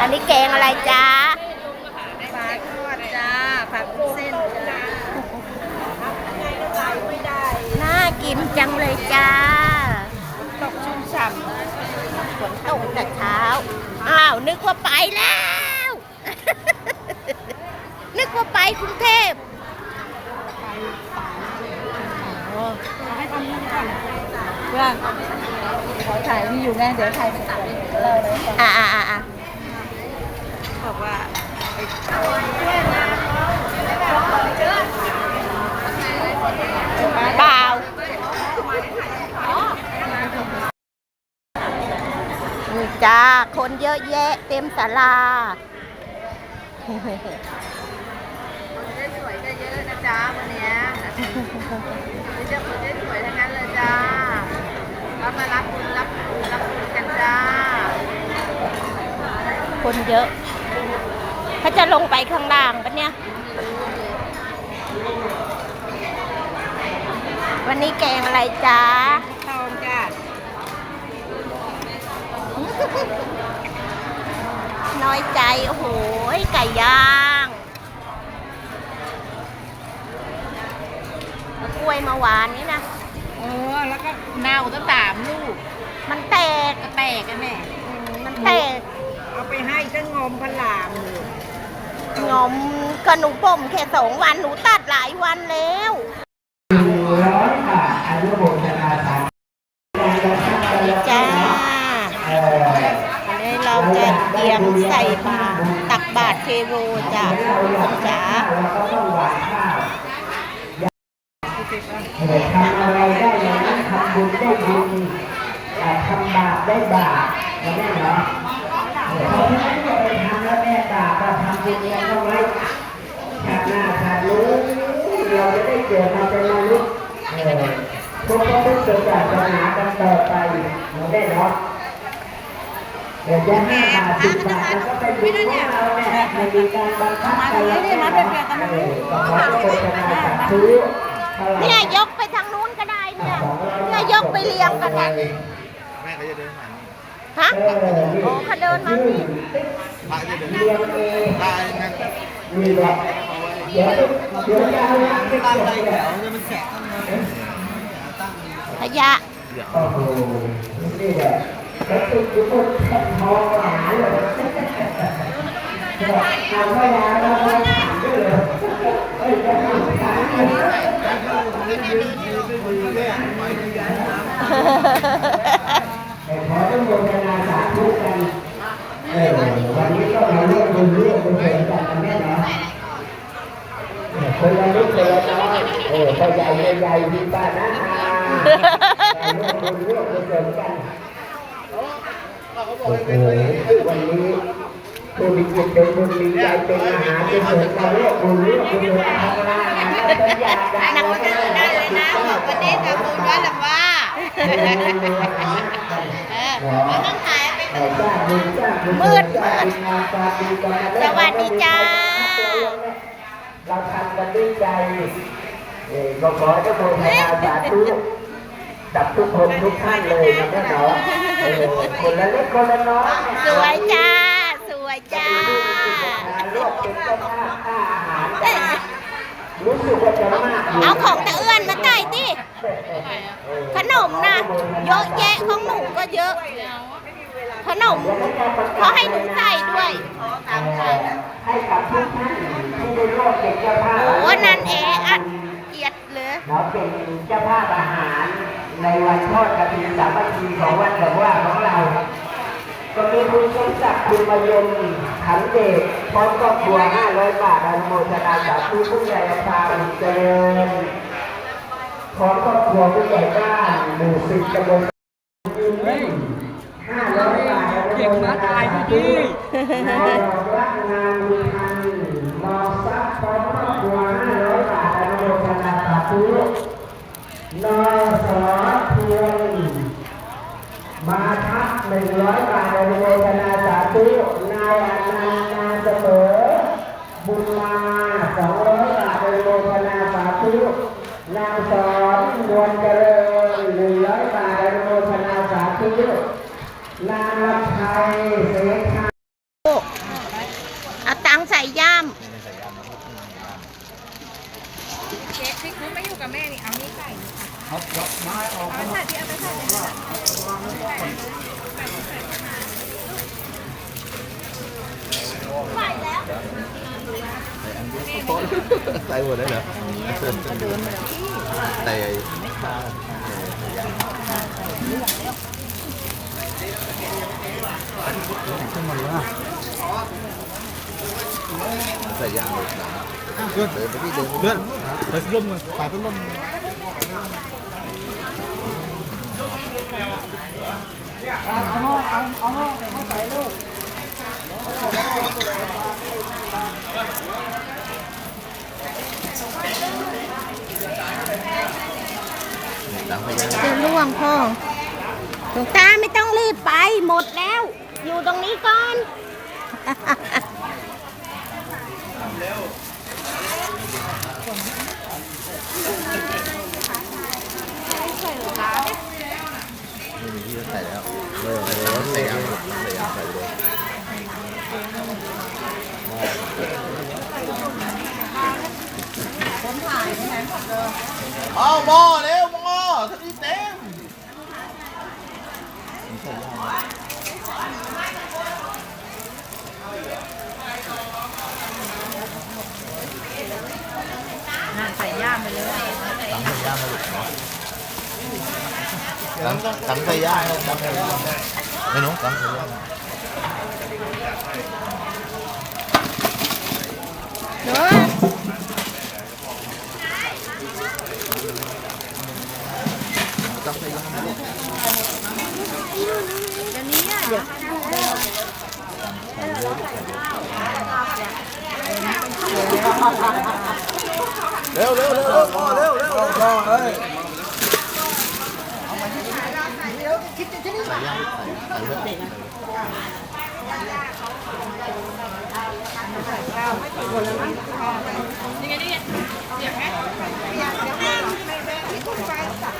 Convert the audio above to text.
อันนี้แกงอะไรจ๊ะปลาทอดจ้าผักวุ้นเส้นจ้าไงก็ไหลไม่ได้น่ากินจังเลยจ้า ตกชุ่มฉ่ฝนตกแต่เช้า อ้าว นึกว่าไปแล้ว นึกว่าไปกรุงเทพอ๋อำให้ทำนี่ก่อนเพื่อนขอถ่ายนี่อยู่ไงเดี๋ยวถ่ายไปตัดเล่าเลยฟังอ่าอ่าอ่าอ่า บอกว่าเปล่านี่จ้า คนเยอะแยะเต็มศาลาได้สวยก็เยอะนะจ๊ะวันเนี้ยมีเจ้าคนได้สวยทั้งนั้นเลยจ้ารับมารับคุณรับคุณรับคุณกันจ้า คนเยอะ เขาจะลงไปข้างล่างปะเนี่ย วันนี้แกงอะไรจ๊ะทองจ้าน้อยใจ โอ้โห ไก่ย่างเอากล้วยมาหวานนี่นะ เออ แล้วก็เน่าตั้งสามลูก มันแตก ก็แตกกันแม่อืมมันแตก เอาไปให้ก็งอมพลามเลย งอมกระหนูป่มแค่สองวันหนูตัดหลายวันแล้วร้อยบาทอนุโมทนาสาธุจ้าเอออันนี้เราจะเตรียมใส่บาตรตักบาตรเทโวจ้ะคุณจ๋าเราก็ต้องหวานข้าวเออทำอะไรได้อย่างนั้นทำบุญได้บุญอ่าทำบาปได้บาปนะแม่เนาะ เพราะฉะนั้นอย่าไปทำแล้วแม่บาปเราทำบุญยังต้องไว้ชาติหน้าชาติรู้เราจะได้เกิดมาเป็นมนุษย์เออพวกเราต้องเกิดศาสนากันต่อไปเราได้เนาะเดี๋ยวจะห้าบาทสิบบาทแล้วก็เป็นบุญของเราเนี่ยไม่มีการบังคับใครแล้วนี่ยเออก็ขอโฆษณาสาธุเท่าไหร่เนี่ยยกไปทางนู้นก็ได้เนี่ยเนี่ยยกไปเรียงกันนะแม่ก็จะเดินผ่าน ฮะเออนี่โอ้เขาเดินมานี่พระจะเดินเรียงเองตายนั่งมีแบบเดี๋ยวเดี๋ยวจะเอาน้ำไปตั้งเก็บใจเลยแถวเนี่ยมันแสบขยะโอ้โหนี่แหละแล้วติดอยู่บนแผ่นทองหนาเลยเอาไม่ยาเราไม่ถามด้วยเลยเอ้ยจะถามถามเลย แต่ขอต้องโมทนาสาธุกัน เออวันนี้ก็มาเรื่องบุญเรื่องบุญเสริมกันนะแม่เนาะเออ คนละนิดคนละน้อยเออพ่อใหญ่แม่ใหญ่พี่ป้านะอาเรื่องบุญเรื่องบุญเสริมกันโอ้โหวันนี้ผู้มีจิตเป็นบุญมีใจเป็นมหาบุญเสริมกันเรื่องบุญเรื่องบุญเสริมทำงานนะเป็นอยาได้เราก็ต้องได้เลยนะวันนี้ทำบุญด้วยหรือว่ามันต้องถ่ายไปมืดมืดสวัสดีจ้า เราทำกันด้วยใจเออก็ขอจะโมทนาสาธุกับทุกคนทุกท่านเลยนะแม่เนาะเออคนละเล็กคนละน้อยสวยจ้า สวยจ้าโลกเป็นเจ้าภาพค่าอาหารรู้สึกว่าจะมากยู่เอาของตะเอื้อนมาใส่ดิขนมนะเยอะแยะของหนูก็เยอะขนมเขาให้หนูใส่ด้วย ให้กับทุกท่านที่ได้ร่วมเป็นเจ้าภาพโอ้นันแออัดเอียดเลยเราเป็นเจ้าภาพอาหารในวันทอดกระถิ่นสามัคคีของวัดหลวงว่าของเรา ก็มีคุณสมศักดิ์คุณมายมขันเดชพร้อมครอบครัว500 บาทอนุโมทนาสาธุผู้ใหญ่พาเจริญพร้อมครอบครัวผู้ใหญ่บ้านหมู่สิบตำบลห้าร้อยบาทอนุโมทนาสาธุ งายดอกรักงหนบุญทันมอซับพร้อมครอบครัวห้าร้อยบาทอนุโมทนาสาธุนอสอเพียงมาทักหนึ่งร้อยบาทอนุโมทนาสาธุนายอนันต์นาเสมอบุญมาสองร้อยบาทอนุโมทนาสาธุนางสอนนวลเจริญหนึ่งร้อยบาทอนุโมทนาสาธุนางลำไพเสถา โอ้ ใส่หมดได้เหรอใส่ใส่ยางหมดนะเดินไปที่เดิน เลื่อนไปร่มเลยไปพัดลม หลังพยาง จะล่วงพ่อหลวงตาไม่ต้องรีบไปหมดแล้ว อยู่ตรงนี้ก่อน ที่จะใส่แล้วเลยใส่ยางใส่ยางใส่เลยเอาหม้อเร็วหม้อท่านี้เต็ม น่าใส่ย่ามไปเลยตั้งใส่ย่างมาลูกเนาะตั้งตั้งใส่ย่างตั้งใส่ย่างไม่หนูตั้งใส่ย่างเดี๋ยว ตั้งใส่ย่างมาลูก เดี๋ยวนี้อะเดี๋ยวเร็วเร็วเร็วเร็วหม้อเร็วเร็วหม้อเอ้ยใส่ย่างใส่ใส่เลือดเ